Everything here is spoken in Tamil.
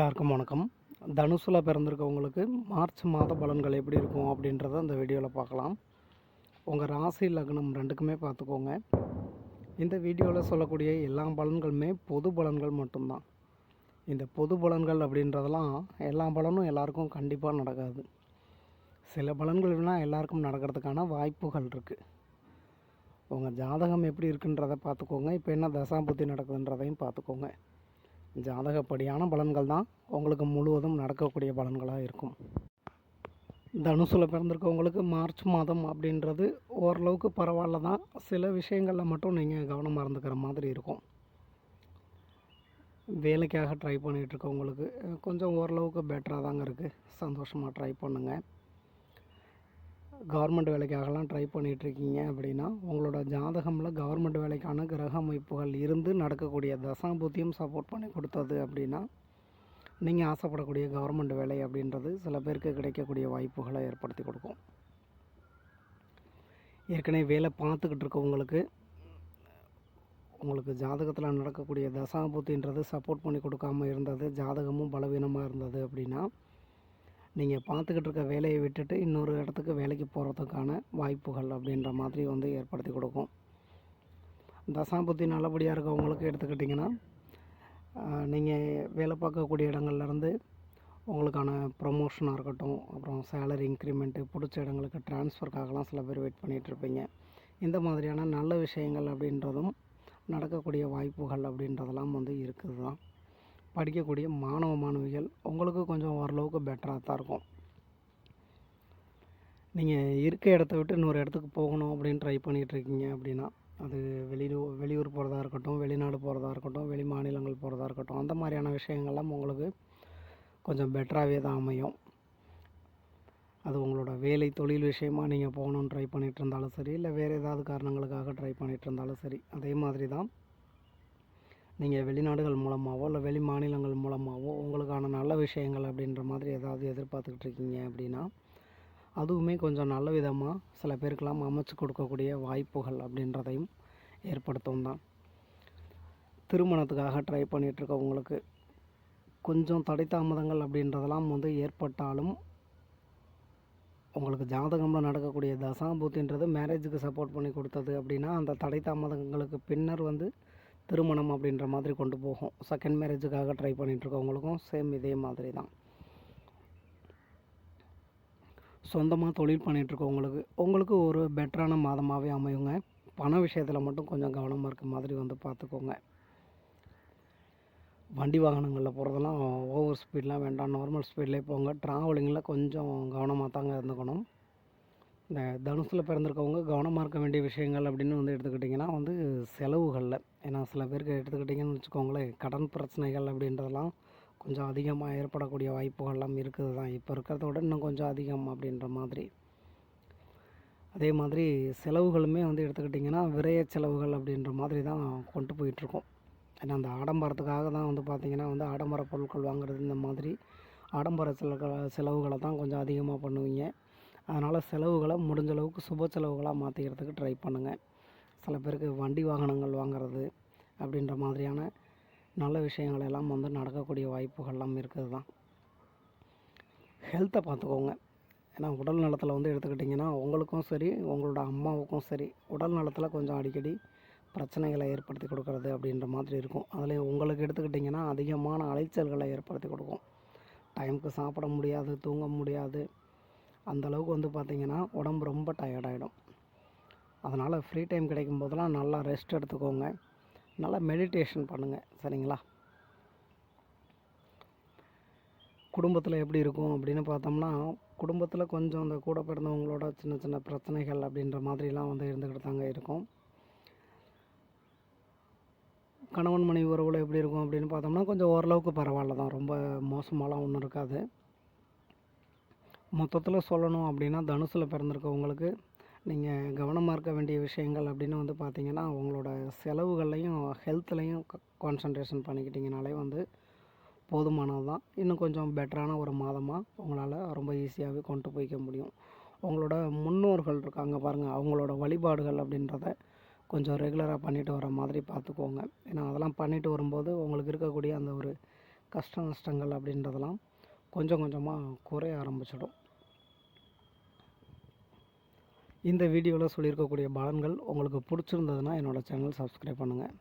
எல்லாருக்கும் வணக்கம். தனுசில் பிறந்திருக்கவங்களுக்கு மார்ச் மாத பலன்கள் எப்படி இருக்கும் அப்படின்றத அந்த வீடியோவில் பார்க்கலாம். உங்கள் ராசி லக்னம் ரெண்டுக்குமே பார்த்துக்கோங்க. இந்த வீடியோவில் சொல்லக்கூடிய எல்லா பலன்களுமே பொது பலன்கள் மட்டும்தான். இந்த பொது பலன்கள் அப்படின்றதெல்லாம் எல்லா பலனும் எல்லாருக்கும் கண்டிப்பாக நடக்காது. சில பலன்கள் எல்லாருக்கும் நடக்கிறதுக்கான வாய்ப்புகள் இருக்குது உங்கள் ஜாதகம் எப்படி இருக்குன்றதை பார்த்துக்கோங்க. இப்போ என்ன தசாபுத்தி நடக்குதுன்றதையும் பார்த்துக்கோங்க. ஜாதகப்படியான பலன்கள் தான் உங்களுக்கு முழுவதும் நடக்கக்கூடிய பலன்களாக இருக்கும். தனுசில் பிறந்திருக்கவங்களுக்கு மார்ச் மாதம் அப்படின்றது ஓரளவுக்கு பரவாயில்ல தான். சில விஷயங்களில் மட்டும் நீங்கள் கவனமாக இருந்துக்கிற மாதிரி இருக்கும். வேலைக்காக ட்ரை பண்ணிகிட்ருக்கவங்களுக்கு கொஞ்சம் ஓரளவுக்கு பெட்டராக தாங்க இருக்குது சந்தோஷமாக ட்ரை பண்ணுங்கள் கவர்மெண்ட் வேலைக்காகலாம் ட்ரை பண்ணிகிட்ருக்கீங்க அப்படின்னா உங்களோட ஜாதகமில் கவர்மெண்ட் வேலைக்கான கிரக அமைப்புகள் இருந்து நடக்கக்கூடிய தசாபூத்தியும் சப்போர்ட் பண்ணி கொடுத்தது அப்படின்னா நீங்கள் ஆசைப்படக்கூடிய கவர்மெண்ட் வேலை அப்படின்றது சில பேருக்கு கிடைக்கக்கூடிய வாய்ப்புகளை ஏற்படுத்தி கொடுக்கும். ஏற்கனவே வேலை பார்த்துக்கிட்டு இருக்கவங்களுக்கு உங்களுக்கு ஜாதகத்தில் நடக்கக்கூடிய தசாபூத்தின்றது சப்போர்ட் பண்ணி கொடுக்காம இருந்தது ஜாதகமும் பலவீனமாக இருந்தது அப்படின்னா நீங்கள் பார்த்துக்கிட்டு இருக்க வேலையை விட்டுட்டு இன்னொரு இடத்துக்கு வேலைக்கு போகிறதுக்கான வாய்ப்புகள் அப்படின்ற மாதிரி வந்து ஏற்படுத்தி கொடுக்கும். தசாபுத்தி நல்லபடியாக இருக்கவங்களுக்கு எடுத்துக்கிட்டிங்கன்னா நீங்கள் வேலை பார்க்கக்கூடிய இடங்கள்லேருந்து உங்களுக்கான ப்ரொமோஷனாக இருக்கட்டும் அப்புறம் சேலரி இன்க்ரிமெண்ட்டு பிடிச்ச இடங்களுக்கு டிரான்ஸ்ஃபர்க்காகலாம் சில பேர் வெயிட் பண்ணிகிட்டு இருப்பீங்க. இந்த மாதிரியான நல்ல விஷயங்கள் அப்படின்றதும் நடக்கக்கூடிய வாய்ப்புகள் அப்படின்றதெல்லாம் வந்து இருக்குது தான் படிக்கக்கூடிய மாணவ மாணவிகள் உங்களுக்கு கொஞ்சம் ஓரளவுக்கு பெட்டராக தான் இருக்கும். நீங்கள் இருக்க இடத்த விட்டு இன்னொரு இடத்துக்கு போகணும் அப்படின்னு ட்ரை பண்ணிகிட்டு இருக்கீங்க அப்படின்னா அது வெளியூர் வெளியூர் போகிறதா இருக்கட்டும் வெளிநாடு போகிறதா இருக்கட்டும் வெளி மாநிலங்கள் போகிறதா இருக்கட்டும் அந்த மாதிரியான விஷயங்கள்லாம் உங்களுக்கு கொஞ்சம் பெட்டராகவே தான் அமையும். அது உங்களோட வேலை தொழில் விஷயமாக நீங்கள் போகணுன்னு ட்ரை பண்ணிகிட்டு இருந்தாலும் சரி இல்லை வேறு ஏதாவது காரணங்களுக்காக ட்ரை பண்ணிகிட்டு இருந்தாலும் சரி அதே மாதிரி தான் நீங்கள் வெளிநாடுகள் மூலமாகவோ இல்லை வெளி மாநிலங்கள் மூலமாகவோ உங்களுக்கான நல்ல விஷயங்கள் அப்படின்ற மாதிரி ஏதாவது எதிர்பார்த்துக்கிட்டு இருக்கீங்க அப்படின்னா அதுவுமே கொஞ்சம் நல்ல விதமாக சில பேருக்கெல்லாம் அமைச்சு கொடுக்கக்கூடிய வாய்ப்புகள் அப்படின்றதையும் ஏற்படுத்தும் தான். திருமணத்துக்காக ட்ரை பண்ணிகிட்ருக்கவங்களுக்கு கொஞ்சம் தடை தாமதங்கள் அப்படின்றதெல்லாம் வந்து ஏற்பட்டாலும் உங்களுக்கு ஜாதகமில் நடக்கக்கூடிய தசாபூத்தின்றது மேரேஜுக்கு சப்போர்ட் பண்ணி கொடுத்தது அப்படின்னா அந்த தடை தாமதங்களுக்கு பின்னர் வந்து திருமணம் அப்படின்ற மாதிரி கொண்டு போகும். செகண்ட் மேரேஜுக்காக ட்ரை பண்ணிகிட்ருக்கவங்களுக்கும் சேம் இதே மாதிரி தான் சொந்தமாக தொழில் பண்ணிகிட்ருக்கவங்களுக்கு உங்களுக்கு ஒரு பெட்டரான மாதமாகவே அமையுங்க. பண விஷயத்தில் மட்டும் கொஞ்சம் கவனமாக இருக்க மாதிரி வந்து பார்த்துக்கோங்க வண்டி வாகனங்களில் போகிறதெல்லாம் ஓவர் ஸ்பீட்லாம் வேண்டாம். நார்மல் ஸ்பீட்லேயே போங்க. ட்ராவலிங்கில் கொஞ்சம் கவனமாக தாங்க இருந்துக்கணும். இந்த தனுசில் பிறந்திருக்கவங்க கவனமாக இருக்க வேண்டிய விஷயங்கள் அப்படின்னு வந்து எடுத்துக்கிட்டிங்கன்னா வந்து செலவுகளில். ஏன்னா சில பேருக்கு எடுத்துக்கிட்டிங்கன்னு வச்சுக்கோங்களேன் கடன் பிரச்சனைகள் அப்படின்றதெல்லாம் கொஞ்சம் அதிகமாக ஏற்படக்கூடிய வாய்ப்புகள்லாம் இருக்குது தான் இப்போ இருக்கிறத விட இன்னும் கொஞ்சம் அதிகம் அப்படின்ற மாதிரி. அதே மாதிரி செலவுகளுமே வந்து எடுத்துக்கிட்டிங்கன்னா விரைய செலவுகள் அப்படின்ற மாதிரி தான் கொண்டு போயிட்டுருக்கோம். ஏன்னா அந்த ஆடம்பரத்துக்காக தான் வந்து பார்த்திங்கன்னா வந்து ஆடம்பர பொருட்கள் வாங்குறது இந்த மாதிரி ஆடம்பர செலவுகளை செலவுகளை தான் கொஞ்சம் அதிகமாக பண்ணுவீங்க. அதனால் செலவுகளை முடிஞ்ச அளவுக்கு சுப செலவுகளாக மாற்றிக்கிறதுக்கு ட்ரை பண்ணுங்கள் சில பேருக்கு வண்டி வாகனங்கள் வாங்குறது அப்படின்ற மாதிரியான நல்ல விஷயங்கள் எல்லாம் வந்து நடக்கக்கூடிய வாய்ப்புகள்லாம் இருக்குது தான். ஹெல்த்தை பார்த்துக்கோங்க. ஏன்னா உடல் நலத்தில் வந்து எடுத்துக்கிட்டிங்கன்னா உங்களுக்கும் சரி உங்களோட அம்மாவுக்கும் சரி உடல் நலத்தில் கொஞ்சம் அடிக்கடி பிரச்சனைகளை ஏற்படுத்தி கொடுக்கறது அப்படின்ற மாதிரி இருக்கும். அதில் உங்களுக்கு எடுத்துக்கிட்டிங்கன்னா அதிகமான அலைச்சல்களை ஏற்படுத்தி கொடுக்கும். டைமுக்கு சாப்பிட முடியாது தூங்க முடியாது அந்தளவுக்கு வந்து பார்த்திங்கன்னா உடம்பு ரொம்ப டயர்டாயிடும் அதனால் ஃப்ரீ டைம் கிடைக்கும் போதெல்லாம் நல்லா ரெஸ்ட் எடுத்துக்கோங்க. நல்லா மெடிடேஷன் பண்ணுங்கள் சரிங்களா? குடும்பத்தில் எப்படி இருக்கும் அப்படின்னு பார்த்தோம்னா குடும்பத்தில் கொஞ்சம் அந்த கூட பிறந்தவங்களோட சின்ன சின்ன பிரச்சனைகள் அப்படின்ற மாதிரிலாம் வந்து இருந்துக்கிட்டு தாங்க இருக்கும். கணவன் மனைவி உறவுல எப்படி இருக்கும் அப்படின்னு பார்த்தோம்னா கொஞ்சம் ஓரளவுக்கு பரவாயில்ல தான். ரொம்ப மோசமாலாம் ஒன்றும் இருக்காது. மொத்தத்தில் சொல்லணும் அப்படின்னா தனுசில் பிறந்திருக்கவங்களுக்கு நீங்கள் கவனமாக இருக்க வேண்டிய விஷயங்கள் அப்படின்னு வந்து பார்த்தீங்கன்னா உங்களோட செலவுகள்லையும் ஹெல்த்லையும் கான்சன்ட்ரேஷன் பண்ணிக்கிட்டிங்கனாலே வந்து போதுமானது தான் இன்னும் கொஞ்சம் பெட்டரான ஒரு மாதமாக உங்களால் ரொம்ப ஈஸியாகவே கொண்டு போய்க்க முடியும். உங்களோட முன்னோர்கள் இருக்காங்க பாருங்கள் அவங்களோட வழிபாடுகள் அப்படின்றத கொஞ்சம் ரெகுலராக பண்ணிட்டு வர மாதிரி பார்த்துக்கோங்க ஏன்னா அதெல்லாம் பண்ணிட்டு வரும்போது உங்களுக்கு இருக்கக்கூடிய அந்த ஒரு கஷ்ட நஷ்டங்கள் அப்படின்றதெல்லாம் கொஞ்சம் கொஞ்சமாக குறைய ஆரம்பிச்சிடும். இந்த வீடியோவில் சொல்லியிருக்கக்கூடிய பலன்கள் உங்களுக்கு பிடிச்சிருந்ததுன்னா என்னோடய சேனல் சப்ஸ்கிரைப் பண்ணுங்கள்